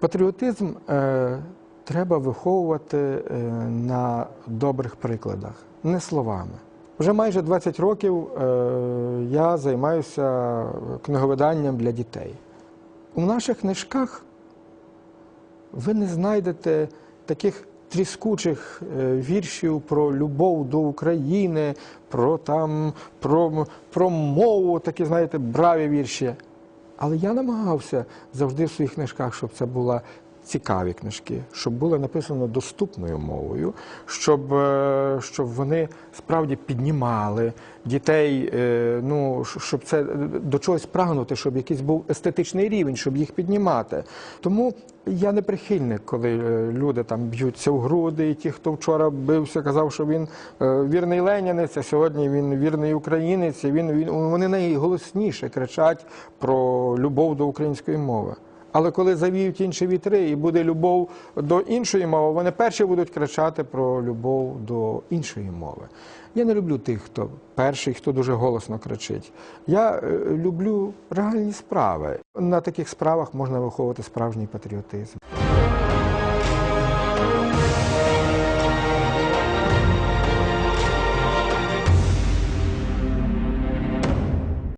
Патріотизм е, треба виховувати е, на добрих прикладах, не словами. Вже майже 20 років е, я займаюся книговиданням для дітей. У наших книжках ви не знайдете таких тріскучих е, віршів про любов до України, про, там, про, про мову, такі, знаєте, браві вірші. Але я намагався завжди в своїх книжках, щоб це були цікаві книжки, щоб було написано доступною мовою, щоб, е, щоб вони справді піднімали дітей, е, ну, щоб це до чогось прагнути, щоб якийсь був естетичний рівень, щоб їх піднімати. Тому я не прихильник, коли е, люди там б'ються в груди, і ті, хто вчора бився, казав, що він вірний ленінець, а сьогодні він вірний українець. І він, він вони найголосніше кричать про любов до української мови. Але коли завіють інші вітри і буде любов до іншої мови, вони перші будуть кричати про любов до іншої мови. Я не люблю тих, хто перший, хто дуже голосно кричить. Я е, люблю реальні справи. На таких справах можна виховувати справжній патріотизм.